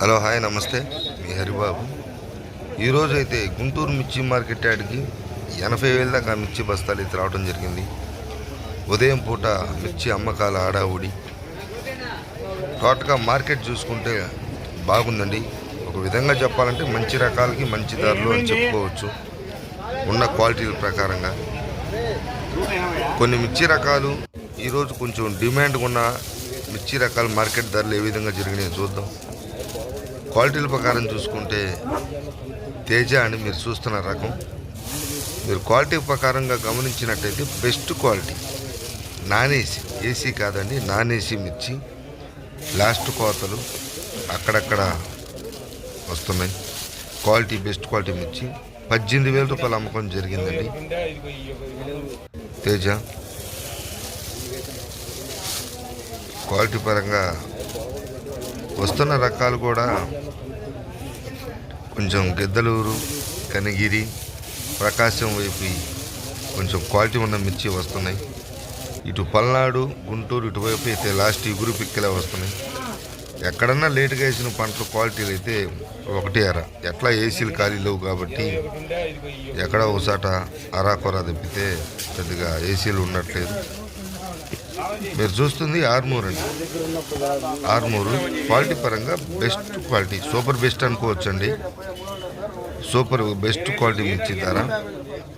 Hello hi నమస్తే. మీ హరిబాబు. ఈరోజు అయితే గుంటూరు మిర్చి మార్కెట్ యార్డ్కి ఎనభై వేల దాకా మిర్చి బస్తాలు అయితే రావడం జరిగింది. ఉదయం పూట మిర్చి అమ్మకాల ఆడావుడి. టోటల్గా మార్కెట్ చూసుకుంటే బాగుందండి. ఒక విధంగా చెప్పాలంటే మంచి రకాలకి మంచి ధరలు అని చెప్పుకోవచ్చు. ఉన్న క్వాలిటీల ప్రకారంగా. కొన్ని మిర్చి రకాలు ఈరోజు కొంచెం డిమాండ్ ఉన్న మిర్చి రకాల మార్కెట్ ధరలు ఏ విధంగా జరిగినాయో చూద్దాం. క్వాలిటీల ప్రకారం చూసుకుంటే తేజ అని మీరు చూస్తున్న రకం. మీరు క్వాలిటీ ప్రకారంగా గమనించినట్టయితే best quality. Non AC AC కాదండి నాన్ ఏసీ మిర్చి. లాస్ట్ కోతలు అక్కడక్కడ వస్తున్నాయి. క్వాలిటీ బెస్ట్ క్వాలిటీ మిర్చి. పద్దెనిమిది వేల రూపాయలు అమ్మకం జరిగిందండి. తేజ. క్వాలిటీ పరంగా వస్తున్న రకాలు కూడా కొంచెం గిద్దలూరు కనిగిరి ప్రకాశం వైపు కొంచెం క్వాలిటీ ఉన్న మిర్చి వస్తున్నాయి. ఇటు పల్నాడు గుంటూరు ఇటువైపు అయితే లాస్ట్ ఇగురు పిక్కలే వస్తున్నాయి. ఎక్కడన్నా లేటుగా వేసిన పంటల క్వాలిటీలు అయితే ఒకటే అర. ఎట్లా ఏసీలు ఖాళీ లేవు కాబట్టి ఎక్కడ ఒకసాట అరాకొరా తప్పితే పెద్దగా ఏసీలు ఉండట్లేదు. మీరు చూస్తుంది ఆర్మూర్ అండి. ఆర్మూరు క్వాలిటీ పరంగా బెస్ట్ క్వాలిటీ సూపర్ బెస్ట్ అనుకోవచ్చు అండి సూపర్ బెస్ట్ క్వాలిటీ మిర్చి ధర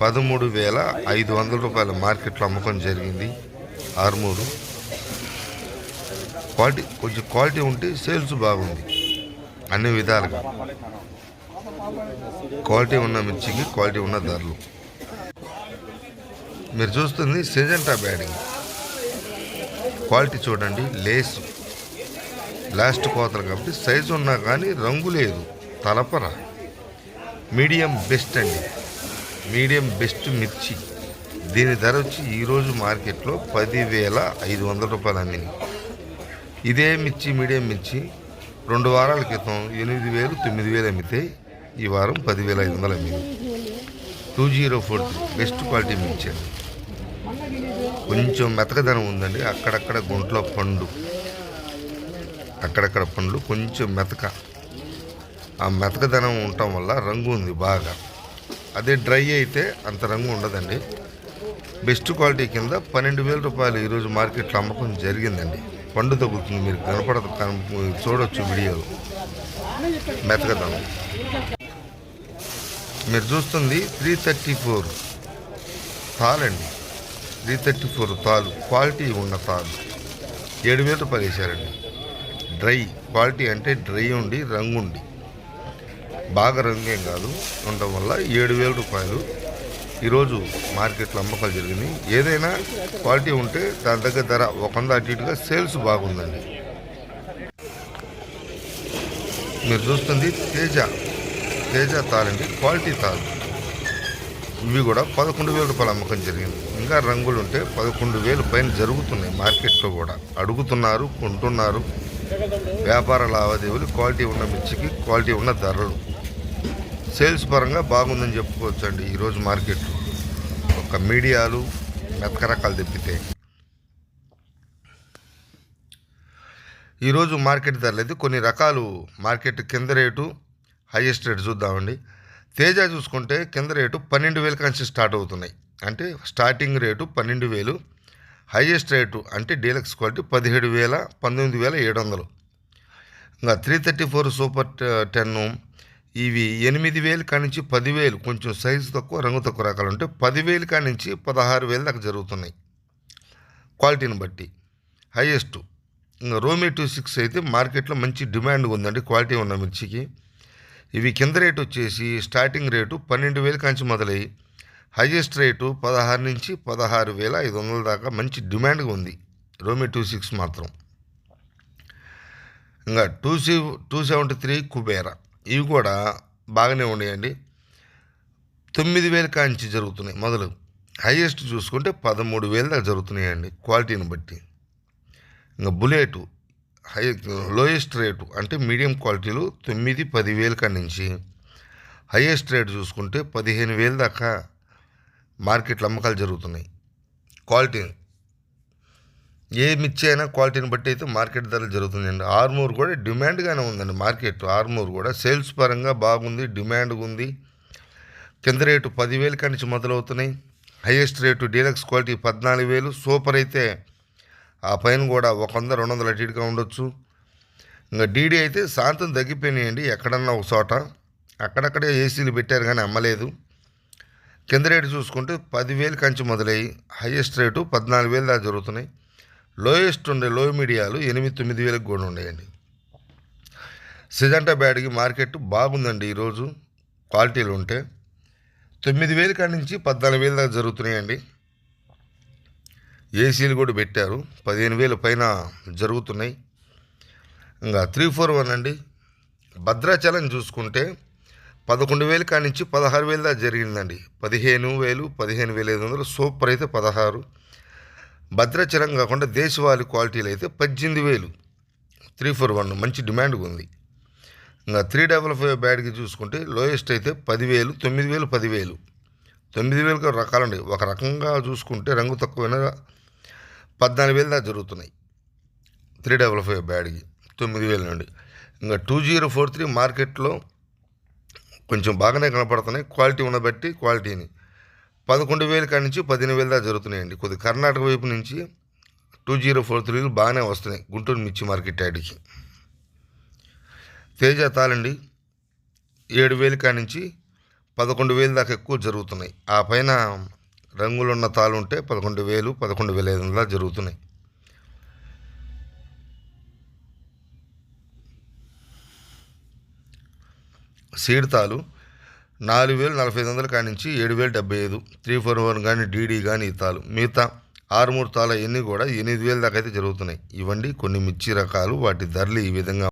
పదమూడు వేల ఐదు వందల రూపాయల మార్కెట్లో అమ్మకం జరిగింది ఆర్మూరు. క్వాలిటీ కొంచెం క్వాలిటీ ఉంటే సేల్స్ బాగుంది అన్ని విధాలుగా. క్వాలిటీ ఉన్న మిర్చికి క్వాలిటీ ఉన్న ధరలు. మీరు చూస్తుంది సెజెంటా బ్యాడింగ్ క్వాలిటీ చూడండి లేస్. లాస్ట్ కోతలు కాబట్టి సైజు ఉన్నా కానీ రంగు లేదు తలపర. మీడియం బెస్ట్ అండి. మీడియం బెస్ట్ మిర్చి. దీని ధర వచ్చి ఈరోజు మార్కెట్లో పదివేల ఐదు వందల రూపాయలు అమ్మింది ఇదే మిర్చి మీడియం మిర్చి. రెండు వారాల క్రితం ఎనిమిది వేలు తొమ్మిది వేలు అమ్మితే ఈ వారం పదివేల ఐదు వందలు అమ్మింది. Two zero four three best quality మిర్చి అండి. కొంచెం మెతకదనం ఉందండి. అక్కడక్కడ గుంట్లో పండు. అక్కడక్కడ పండ్లు కొంచెం మెతక. ఆ మెతకదనం ఉండటం వల్ల రంగు ఉంది బాగా. అదే డ్రై అయితే అంత రంగు ఉండదండి. బెస్ట్ క్వాలిటీ కింద పన్నెండు వేల రూపాయలు ఈరోజు మార్కెట్లో అమ్మకం జరిగిందండి. పండు తగ్గుతుంది. మీరు కనపడదు చూడొచ్చు వీడియోలు. మెతకదనం. మీరు చూస్తుంది త్రీ థర్టీ ఫోర్. తాలండి త్రీ థర్టీ ఫోర్ తాలు క్వాలిటీ ఉన్న తాలు. ఏడు వేల రూపాయలు వేశారండి డ్రై క్వాలిటీ అంటే డ్రై ఉండి రంగు ఉండి. బాగా రంగేం కాదు. ఉండటం వల్ల ఏడు వేల రూపాయలు. ఈరోజు మార్కెట్లో అమ్మకాలు జరిగినాయి ఏదైనా క్వాలిటీ ఉంటే దాని దగ్గర ధర ఒక వంద అటు ఇటుగా సేల్స్ బాగుందండి. మీరు చూస్తుంది తేజ. తేజ తాలండి క్వాలిటీ తాలు. ఇవి కూడా పదకొండు వేల రూపాయలు అమ్మకం జరిగింది. ఇంకా రంగులు ఉంటే పదకొండు వేలు పైన జరుగుతున్నాయి మార్కెట్లో కూడా. అడుగుతున్నారు కొంటున్నారు. వ్యాపార లావాదేవీలు క్వాలిటీ ఉన్న మిర్చికి క్వాలిటీ ఉన్న ధరలు. సేల్స్ పరంగా బాగుందని చెప్పుకోవచ్చు అండి ఈరోజు మార్కెట్. ఒక మీడియాలు మెతక రకాలు తెప్పితే. ఈరోజు మార్కెట్ ధరలు అయితే కొన్ని రకాలు మార్కెట్ కింద రేటు హైయెస్ట్ రేటు చూద్దామండి. తేజ చూసుకుంటే కింద రేటు పన్నెండు వేల నుంచి స్టార్ట్ అవుతున్నాయి. అంటే స్టార్టింగ్ రేటు పన్నెండు వేలు హైయెస్ట్ రేటు అంటే డీలక్స్ క్వాలిటీ పదిహేడు వేల పంతొమ్మిది వేల ఏడు వందలు. ఇంకా three thirty four super ten ఇవి ఎనిమిది వేలు కానించి పదివేలు కొంచెం సైజు తక్కువ రంగు తక్కువ రకాలు ఉంటే పదివేలు కానించి పదహారు వేలు దాకా జరుగుతున్నాయి. క్వాలిటీని బట్టి హైయెస్ట్. ఇంకా రోమి టూ సిక్స్ అయితే మార్కెట్లో మంచి డిమాండ్ ఉందండి క్వాలిటీ ఉన్న మిర్చికి. ఇవి కింద రేటు వచ్చేసి స్టార్టింగ్ రేటు పన్నెండు వేలు కాంచి మొదలై హైయెస్ట్ రేటు పదహారు నుంచి పదహారు వేల ఐదు వందల దాకా మంచి డిమాండ్గా ఉంది. రోమి టూ సిక్స్ మాత్రం. ఇంకా two C two seventy three Kubera. ఇవి కూడా బాగానే ఉన్నాయండి. తొమ్మిది వేల కాంచి జరుగుతున్నాయి మొదలు. హైయెస్ట్ చూసుకుంటే పదమూడు వేల దాకా జరుగుతున్నాయండి క్వాలిటీని బట్టి. ఇంకా బుల్లెటు హై లోయెస్ట్ రేటు అంటే మీడియం క్వాలిటీలు తొమ్మిది పదివేల కాడి నుంచి. హైయెస్ట్ రేటు చూసుకుంటే పదిహేను వేల దాకా మార్కెట్లో అమ్మకాలు జరుగుతున్నాయి. క్వాలిటీ ఏ మిర్చి అయినా క్వాలిటీని బట్టి అయితే మార్కెట్ ధరలు జరుగుతుందండి ఆర్మూర్ కూడా డిమాండ్గానే ఉందండి మార్కెట్. ఆర్మూర్ కూడా సేల్స్ పరంగా బాగుంది డిమాండ్ ఉంది. కింద రేటు పదివేల కాడి నుంచి మొదలవుతున్నాయి. హైయెస్ట్ రేటు డీలక్స్ క్వాలిటీ పద్నాలుగు వేలు. సూపర్ అయితే ఆ పైన కూడా ఒక వంద రెండు వందల అటు ఇటుగా ఉండొచ్చు. ఇంకా డీడీ అయితే శాంతం తగ్గిపోయినాయండి ఎక్కడన్నా ఒక చోట. అక్కడక్కడే ఏసీలు పెట్టారు కానీ అమ్మలేదు. కింద రేటు చూసుకుంటే పదివేలు కంచి మొదలయ్యి హైయెస్ట్ రేటు పద్నాలుగు వేలు దాకా జరుగుతున్నాయి. లోయెస్ట్ ఉండే లో మీడియాలు ఎనిమిది తొమ్మిది వేలకు కూడా ఉన్నాయండి. సిజంటా బ్యాడ్కి మార్కెట్ బాగుందండి ఈరోజు క్వాలిటీలు ఉంటే. తొమ్మిది వేలు కాడి నుంచి పద్నాలుగు వేలు దాకా జరుగుతున్నాయండి. ఏసీలు కూడా పెట్టారు. పదిహేను వేలు పైన జరుగుతున్నాయి. ఇంకా త్రీ ఫోర్ వన్ అండి. భద్రాచలం చూసుకుంటే పదకొండు వేలు కానించి నుంచి పదహారు వేలు దాకా జరిగిందండి. పదిహేను వేలు పదిహేను వేల ఐదు వందలు సూపర్ అయితే పదహారు. భద్రాచలం కాకుండా దేశవాళీ క్వాలిటీలు అయితే పద్దెనిమిది వేలు. త్రీ ఫోర్ వన్ మంచి డిమాండ్గా ఉంది. ఇంకా త్రీ డబల్ ఫైవ్ బ్యాడ్కి చూసుకుంటే లోయెస్ట్ అయితే పదివేలు తొమ్మిది వేలు పదివేలు తొమ్మిది వేలకు రకాలండి ఒక రకంగా చూసుకుంటే రంగు తక్కువైన పద్నాలుగు వేలు దాకా జరుగుతున్నాయి. త్రీ డబల్ ఫైవ్ బ్యాడ్కి తొమ్మిది వేలు నుండి. ఇంకా టూ జీరో ఫోర్ త్రీ మార్కెట్లో కొంచెం బాగానే కనపడుతున్నాయి. క్వాలిటీ ఉండబట్టి క్వాలిటీని. పదకొండు వేలు కాడి నుంచి పదిహేను వేలు దాకా జరుగుతున్నాయండి. కొద్ది కర్ణాటక వైపు నుంచి టూ జీరో ఫోర్ త్రీలు బాగానే వస్తున్నాయి. గుంటూరు మిర్చి మార్కెట్ యాడికి. తేజ తాళండి ఏడు వేలు కాడి నుంచి పదకొండు వేలు దాకా ఎక్కువ జరుగుతున్నాయి. ఆ పైన రంగులున్న తాళ్ళు ఉంటే పదకొండు వేలు పదకొండు వేల ఐదు వందల జరుగుతున్నాయి. సీడ్ తాలు నాలుగు వేలు నలభై ఐదు వందల కాడి నుంచి ఏడు వేలు డెబ్బై ఐదు త్రీ ఫోర్ వన్ కానీ డీడీ కానీ ఈ తాలు మిగతా ఆరు మూడు తాళ ఇవన్నీ కూడా ఎనిమిది వేల దాకా అయితే జరుగుతున్నాయి. ఇవ్వండి కొన్ని మిర్చి రకాలు వాటి ధరలు ఈ విధంగా